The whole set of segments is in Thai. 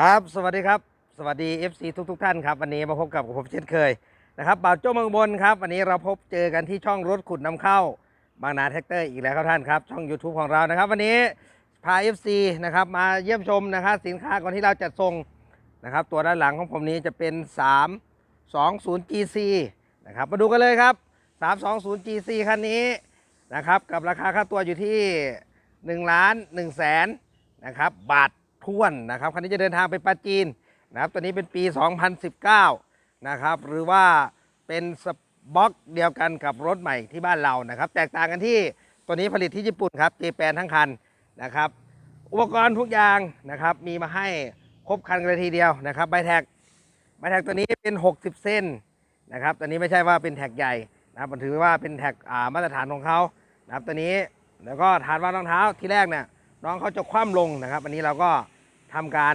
ครับ สวัสดีครับ สวัสดี FC ทุกทท่านครับ วันนี้มาพบกับผมเช่นเคยนะครับบ่าวโจ้เมืองบนครับ วันนี้เราพบเจอกันที่ช่องรถขุดนำเข้า บางนาแท็กเตอร์อีกแล้วครับท่านครับ ช่อง YouTube ของเรานะครับ วันนี้พา FC นะครับมาเยี่ยมชมนะครับสินค้าก่อนที่เราจัดส่งนะครับตัวด้านหลังของผมนี้จะเป็น 320 GC นะครับมาดูกันเลยครับ 320 GC คันนี้นะครับกับราคาค่าตัวอยู่ที่1ล้าน1แสนนะครับบาท ท้วนนะครับคันนี้จะเดินทางไปปาจีนนะครับตัวนี้เป็นปี 2019 นะครับหรือว่าเป็นสบ็อกเดียวกันกับรถใหม่ที่บ้านเรานะครับ แตกต่างกันที่ตัวนี้ผลิตที่ญี่ปุ่นครับเจแปนทั้งคันนะครับ อุปกรณ์ทุกอย่างนะครับมีมาให้ครบคันกันเลยทีเดียวนะครับใบแท็กใบแท็กตัวนี้เป็น 60 เส้นนะครับตัวนี้ไม่ใช่ว่าเป็นแท็กใหญ่นะครับมันถือว่าเป็นแท็กอ่ามาตรฐานของเขานะครับตัวนี้แล้วก็ฐานวางรองเท้าที่แรกเนี่ยน้องเขาจะคว่ำลงนะครับ อันนี้เราก็ ทำการ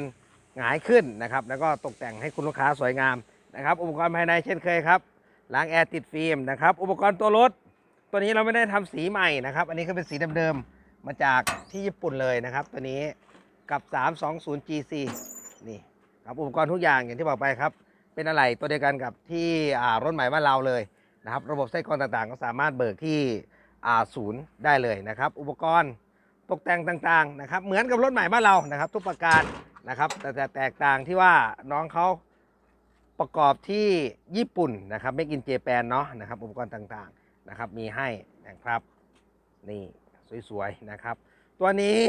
หงายขึ้นนะครับ แล้วก็ตกแต่งให้คุณลูกค้าสวยงามนะครับ อุปกรณ์ภายในเช่นเคยครับล้างแอร์ติดฟิล์มนะครับ อุปกรณ์ตัวรถ ตัวนี้เราไม่ได้ทำสีใหม่นะครับ อันนี้ก็เป็นสีเดิมๆมาจากที่ญี่ปุ่นเลยนะครับ ตัวนี้กับ 320 GC นี่ครับอุปกรณ์ทุกอย่างอย่างที่บอกไปครับ เป็นอะไรตัวเดียวกันกับที่รถใหม่บ้านเราเลยนะครับ ระบบไส้กรองต่างๆ ก็สามารถเบิกที่ศูนย์ได้เลยนะครับ อุปกรณ์ ตกแต่งต่างๆนะครับเหมือนกับรถใหม่บ้านเรานะครับ ทุกประการนะครับแต่แต่แตกต่างที่ว่าน้องเขาประกอบที่ญี่ปุ่นนะครับไม่กินเจแปนเนาะนะครับอุปกรณ์ต่างๆนะครับมีให้นะครับนี่สวยๆนะครับ ตัวนี้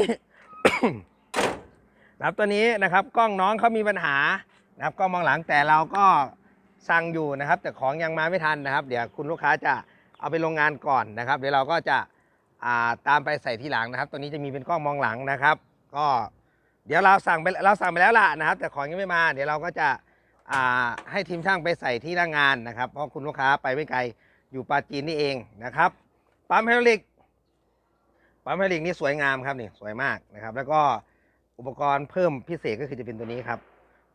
นะครับตัวนี้นะครับกล้องน้องเขามีปัญหานะครับกล้องมองหลังแต่เราก็สั่งอยู่นะครับ แต่ของยังมาไม่ทันนะครับ เดี๋ยวคุณลูกค้าจะเอาไปโรงงานก่อนนะครับ เดี๋ยวเราก็จะ ตามไปใส่ที่หลังนะครับ ตัวนี้จะมีเป็นกล้องมองหลังนะครับ ก็เดี๋ยวเราสั่งไปเราสั่งไปแล้วล่ะนะครับ แต่ของยังไม่มา เดี๋ยวเราก็จะให้ทีมช่างไปใส่ที่หน้างงานนะครับ เพราะคุณลูกค้าไปไม่ไกลอยู่ปาจีนนี่เองนะครับปั๊มไฮดรอลิกปั๊มไฮดรอลิกนี่สวยงามครับนี่สวยมากนะครับ แล้วก็อุปกรณ์เพิ่มพิเศษก็คือจะเป็นตัวนี้ครับ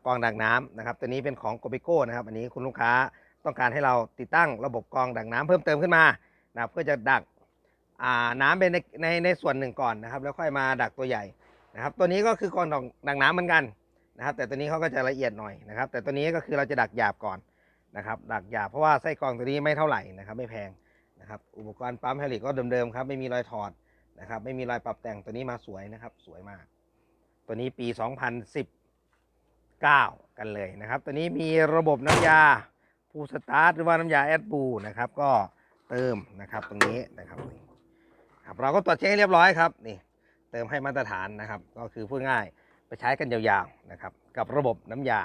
กองดักน้ำนะครับ ตัวนี้เป็นของโกเบโก้นะครับ อันนี้คุณลูกค้าต้องการให้เราติดตั้งระบบกองดักน้ำเพิ่มเติมขึ้นมานะเพื่อจะดัก น้ำไปในในในส่วนหนึ่งก่อนนะครับ แล้วค่อยมาดักตัวใหญ่นะครับ ตัวนี้ก็คือกองดักดักน้ำเหมือนกันนะครับ แต่ตัวนี้เขาก็จะละเอียดหน่อยนะครับ แต่ตัวนี้ก็คือเราจะดักหยาบก่อนนะครับ ดักหยาบเพราะว่าไส้กรองตัวนี้ไม่เท่าไหร่นะครับ ไม่แพงนะครับ อุปกรณ์ปั๊มไฮดรอลิกก็เดิมๆครับไม่มีรอยถอดนะครับ ไม่มีรอยปรับแต่งตัวนี้มาสวยนะครับ สวยมาก ตัวนี้ปี 2019 กันเลยนะครับ ตัวนี้มีระบบน้ำยาฟูสตาร์ทหรือว่าน้ำยาแอดบูนะครับ ก็เติมนะครับตรงนี้นะครับนี่ ครับเราก็ตรวจเช็คให้เรียบร้อยครับนี่เติมให้มาตรฐานนะครับ ก็คือพูดง่ายไปใช้กันยาวๆนะครับกับระบบน้ำยา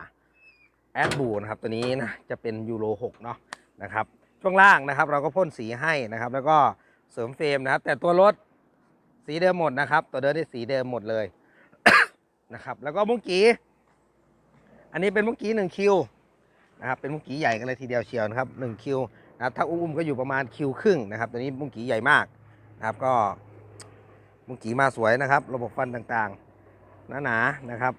แอดบูนะครับตัวนี้นะจะเป็นยูโร6เนาะนะครับช่วงล่างนะครับ เราก็พ่นสีให้นะครับ แล้วก็เสริมเฟรมนะครับ แต่ตัวรถสีเดิมหมดนะครับ ตัวเดิมที่สีเดิมหมดเลยนะครับ แล้วก็มุ้งกีอันนี้เป็นมุ้งกีหนึ่งคิวนะครับเป็นมุ้งกีใหญ่กันเลยทีเดียวเชียวนะครับหนึ่งคิวนะครับถ้าอุ้มๆก็อยู่ประมาณคิวครึ่งนะครับตัวนี้มุ้งกีใหญ่มาก นะครับก็มุงกีมาสวยนะครับ ระบบฟันต่างๆหนาๆนะครับ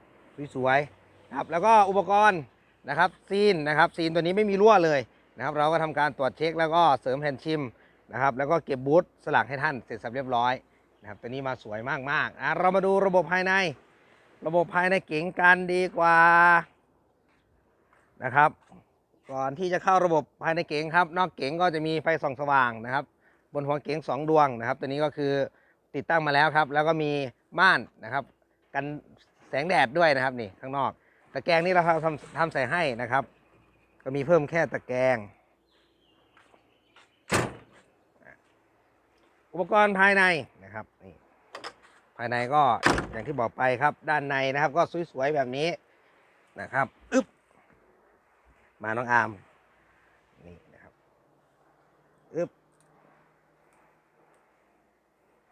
สวยๆครับแล้วก็อุปกรณ์นะครับซีนนะครับซีนตัวนี้ไม่มีรั่วเลยนะครับเราก็ทำการตรวจเช็คแล้วก็เสริมแผ่นชิมนะครับแล้วก็เก็บบูทสลักให้ท่านเสร็จสับเรียบร้อยนะครับตัวนี้มาสวยมากๆอะเรามาดูระบบภายใน ระบบภายในเก๋งกันดีกว่านะครับ ก่อนที่จะเข้าระบบภายในเก๋งครับ นอกเก๋งก็จะมีไฟส่องสว่างนะครับ บนหัวเก๋งสองดวงนะครับ ตัวนี้ก็คือติดตั้งมาแล้วครับ แล้วก็มีม่านนะครับ กันแสงแดดด้วยนะครับนี่ข้างนอก ตะแกรงนี่เราทำทำใส่ให้นะครับ ก็มีเพิ่มแค่ตะแกรงอุปกรณ์ภายในนะครับนี่ภายในก็อย่างที่บอกไปครับด้านในนะครับ ก็สวยๆแบบนี้นะครับอึ๊บมาน้องอาร์มนี่นะครับอึ๊บ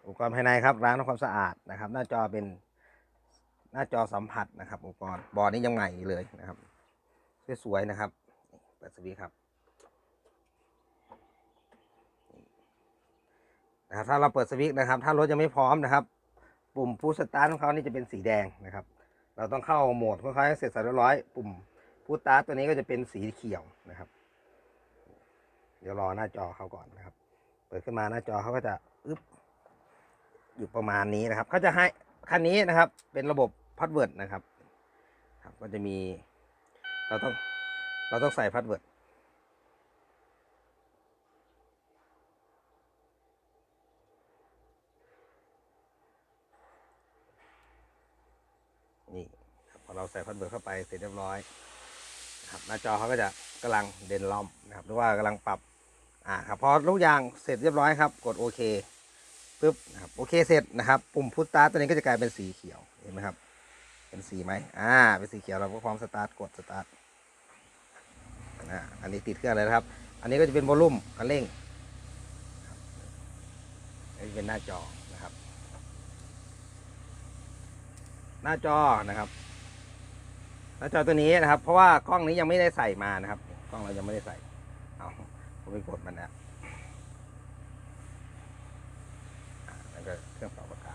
อุปกรณ์ภายในครับล้างทำความสะอาดนะครับ หน้าจอเป็นหน้าจอสัมผัสนะครับ อุปกรณ์บอร์ดนี้ยังใหม่เลยนะครับสวยๆนะครับเปิดสวิตช์ครับนะครับถ้าเราเปิดสวิตช์นะครับ ถ้ารถยังไม่พร้อมนะครับ ปุ่มพุชสตาร์ทของเขานี่จะเป็นสีแดงนะครับ เราต้องเข้าโหมดของเขาให้เสร็จสับเรียบร้อย ปุ่มพุชสตาร์ทตัวนี้ก็จะเป็นสีเขียวนะครับ เดี๋ยวรอหน้าจอเขาก่อนนะครับ เปิดขึ้นมาหน้าจอเขาก็จะอึ๊บ อยู่ประมาณนี้นะครับเขาจะให้คันนี้นะครับ เป็นระบบพาสเวิร์ดนะครับครับมันจะมี เราต้องเราต้องใส่พาสเวิร์ดนี่ครับพอเราใส่พาสเวิร์ดเข้าไปเสร็จเรียบร้อยครับหน้าจอเขาก็จะกำลังเด่นล้อมนะครับหรือว่ากำลังปรับอ่าครับพอทุกอย่างเสร็จเรียบร้อยครับ กดโอเค ปุ๊บนะครับโอเคเสร็จนะครับ ปุ่มพุทตาร์ตัวนี้ก็จะกลายเป็นสีเขียวเห็นไหมครับ เป็นสีไหมอ่าเป็นสีเขียวเราก็พร้อมสตาร์ทกดสตาร์ทนะอันนี้ติดเครื่องเลยนะครับ อันนี้ก็จะเป็นวอลลุ่มคันเร่งอันนี้เป็นหน้าจอนะครับ หน้าจอนะครับ หน้าจอตัวนี้นะครับ เพราะว่ากล้องนี้ยังไม่ได้ใส่มานะครับ กล้องเรายังไม่ได้ใส่เอาผมไปกดมันนะอ่าแล้วก็เครื่องเป่าปากกา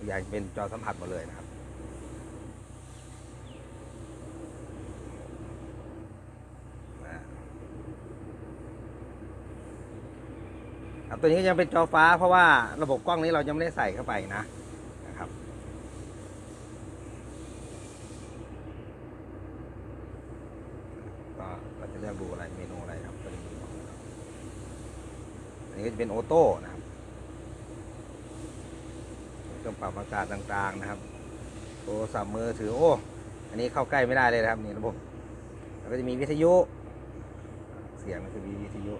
ทุกอย่เป็นจอสัมผัสหมดเลยนะครับ ตัวนี้ก็ยังเป็นจอฟ้าเพราะว่าระบบกล้องนี้เรายังไม่ได้ใส่เข้าไปนะนะครับ ก็เราจะเลือกดูอะไรเมนูอะไรครับตัวนี้อันนี้ก็จะเป็นออโต้นะครับเครื่อง ปรับอากาศต่างๆนะครับโทรศัพท์มือถือโอ้อันนี้เข้าใกล้ไม่ได้เลยนะครับนี่ระบบแล้วก็จะมีวิทยุ เสียงก็จะมีวิทยุ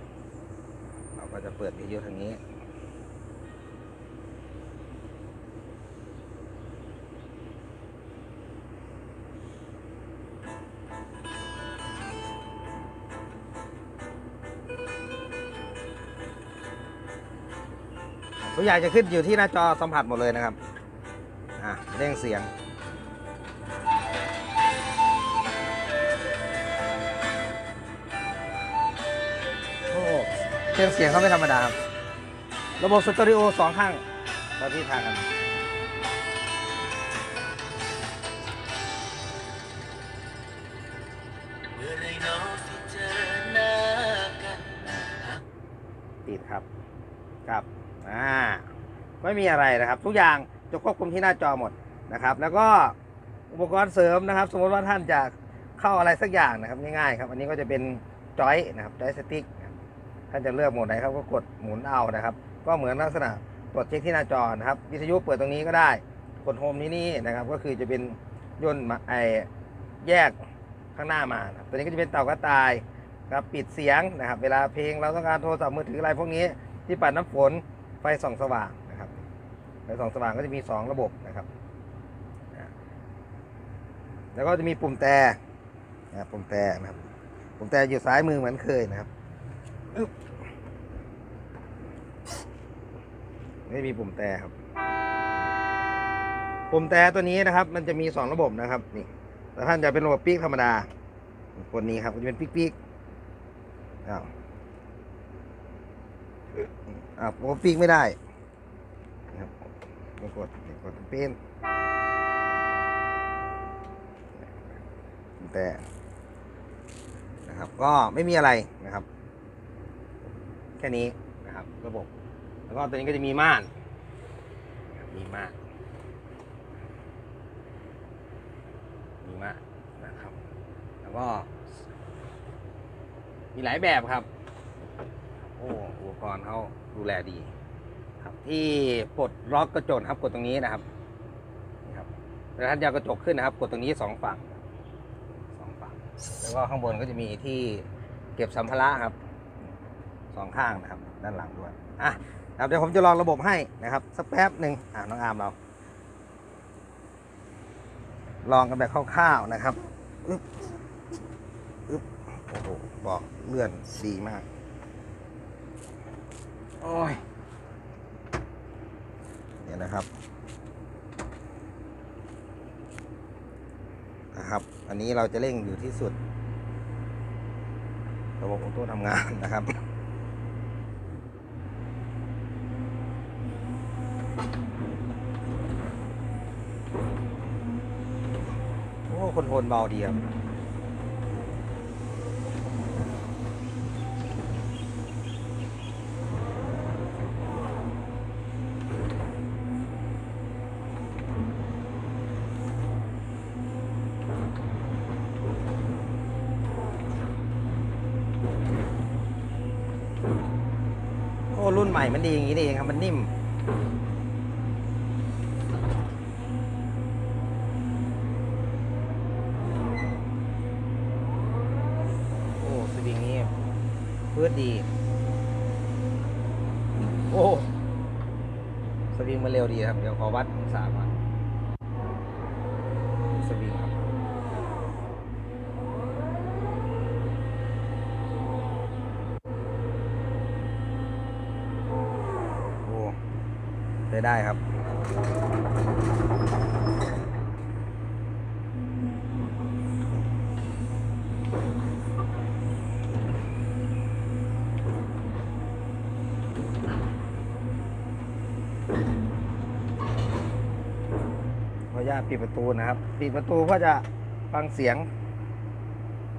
เราก็จะเปิดวิทยุทางนี้ทุกอย่างจะขึ้นอยู่ที่หน้าจอสัมผัสหมดเลยนะครับ อะเร่งเสียง โอ้เครื่องเสียงเขาไม่ธรรมดาครับ ระบบสตอริโอสองข้างเราที่ทางกันเมื่อไรน้องสิเจอหน้ากันติดครับ ครับ อ่า ไม่มีอะไรนะครับ ทุกอย่าง จะควบคุมที่หน้าจอหมดนะครับ แล้วก็อุปกรณ์เสริมนะครับ สมมติว่าท่านจะเข้าอะไรสักอย่างนะครับง่ายๆครับ อันนี้ก็จะเป็นจอยนะครับจอยสติ๊กท่านจะเลือกโหมดไหนครับก็กดหมุนเอานะครับ ก็เหมือนลักษณะตรวจเช็คที่หน้าจอนะครับวิทยุเปิดตรงนี้ก็ได้กดโฮมที่นี่นะครับ ก็คือจะเป็นย่นมาไอแยกข้างหน้ามานะตัวนี้ก็จะเป็นเต่ากระต่ายครับปิดเสียงนะครับ เวลาเพลงเราต้องการโทรศัพท์มือถืออะไรพวกนี้ ที่ปัดน้ำฝนไฟส่องสว่าง ไฟส่องสว่างก็จะมี 2 ระบบนะครับ แล้วก็จะมีปุ่มแต่นะปุ่มแต่นะครับ ปุ่มแต่อยู่ซ้ายมือเหมือนเคยนะครับไม่มีปุ่มแต่ครับ ปุ่มแต่ตัวนี้นะครับ มันจะมี 2 ระบบนะครับนี่แต่ท่านจะเป็นระบบปีกธรรมดากดนี้ครับจะเป็นปีกปีกอ้าวอ้าวปีกไม่ได้ กดนี่กดเป็นแต่นะครับก็ไม่มีอะไรนะครับ แค่นี้นะครับ ระบบ แล้วก็ตัวนี้ก็จะมีม่าน มีม่านมีม่ากนะครับ แล้วก็มีหลายแบบครับ โอ้อุปกรณ์เขาดูแลดี ครับ ที่ปลดล็อกกระจกครับกดตรงนี้นะครับนี่ครับเวลาท่านจะเอากระจกขึ้นนะครับ กดตรงนี้สองฝั่งสองฝั่ง แล้วก็ข้างบนก็จะมีที่เก็บสัมภาระครับสองข้างนะครับ ด้านหลังด้วยอะครับเดี๋ยวผมจะลองระบบให้นะครับสักแป๊บหนึ่งอะน้องอาร์มเรา ลองกันแบบคร่าวๆนะครับอึ๊บอึ๊บโอ้โหบอกเลื่อนดีมาก โอ้ย เนี่ยนะครับนะครับ อันนี้เราจะเร่งอยู่ที่สุด ระบบของตัวทำงานนะครับโอ้คนโทรลเบาดีครับ รุ่นใหม่มันดีอย่างนี้นี่เองครับ มันนิ่ม โอ้สวิงนี้พื้นดี โอ้ สวิงมันเร็วดีครับ เดี๋ยวขอวัดองศาก่อนสวิงครับ โอ้ ได้ได้ครับ ขออนุญาตปิดประตูนะครับ ปิดประตูเพื่อจะฟังเสียง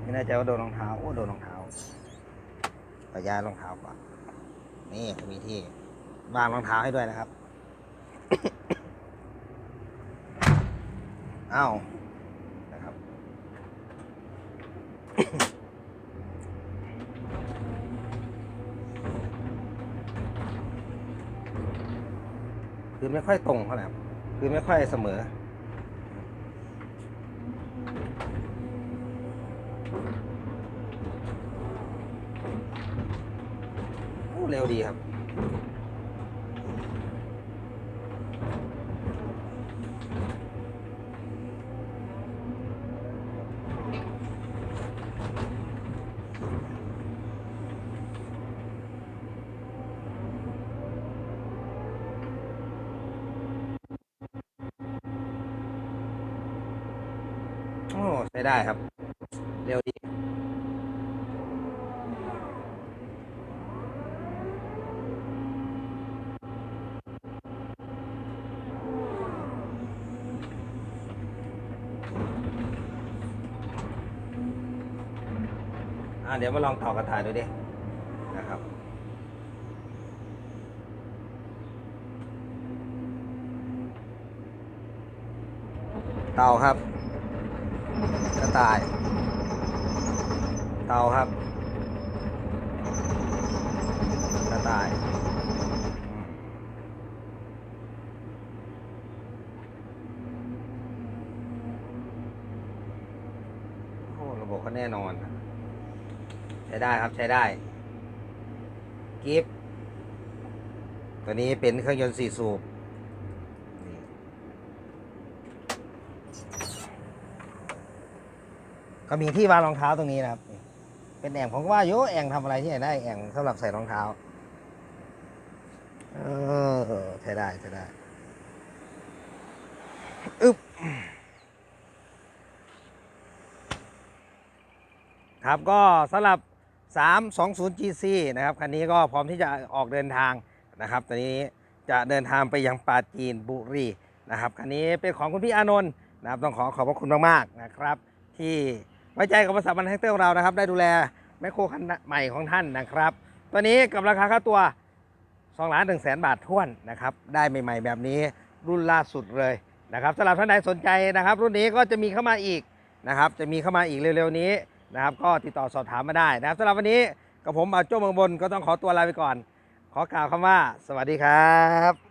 ไม่แน่ใจว่าโดนรองเท้า โอ้โดนรองเท้าขออนุญาตรองเท้าก่อนนี่มีที่วางรองเท้าให้ด้วยนะครับ อ้าวนะครับ คือไม่ค่อยตรงเท่าไหร่คือไม่ค่อยเสมอโอ้เร็วดีครับ ใช้ได้ครับ เร็วดีอ่าเดี๋ยวมาลองต่อกระถายดูดิ นะครับ เตาครับ ตาย เตาครับกระต่ายโอ้ระบบก็แน่นอน ใช้ได้ครับใช้ได้ กิฟต์ตัวนี้เป็นเครื่องยนต์สี่สูบนี่ ก็มีที่วางรองเท้าตรงนี้นะครับ เป็นแอ่งผมก็ว่าโยแอ่งทำอะไรที่ไหนได้แอ่งสำหรับใส่รองเท้า เออใช้ได้ใช้ได้อึ๊บครับก็สำหรับ 320 GC นะครับ คันนี้ก็พร้อมที่จะออกเดินทางนะครับตอนนี้จะเดินทางไปยังปาจีนบุรีนะครับ คันนี้เป็นของคุณพี่อานนท์นะครับ ต้องขอขอบพระคุณมาก ๆ นะครับ ที่ ไว้ใจกับบริษัทบันเทิงเตอร์ของเรานะครับ ได้ดูแลแมคโครคันใหม่ของท่านนะครับ ตัวนี้กับราคาค่าตัว2ล้าน1แสนบาทท้วนนะครับ ได้ใหม่ ๆ แบบนี้รุ่นล่าสุดเลยนะครับสำหรับท่านใดสนใจนะครับ รุ่นนี้ก็จะมีเข้ามาอีกนะครับ จะมีเข้ามาอีกเร็วๆนี้นะครับ ก็ติดต่อสอบถามมาได้นะครับสำหรับวันนี้กับผมอาโจ้เมืองบนก็ต้องขอตัวลาไปก่อน ขอกล่าวคำว่า สวัสดีครับ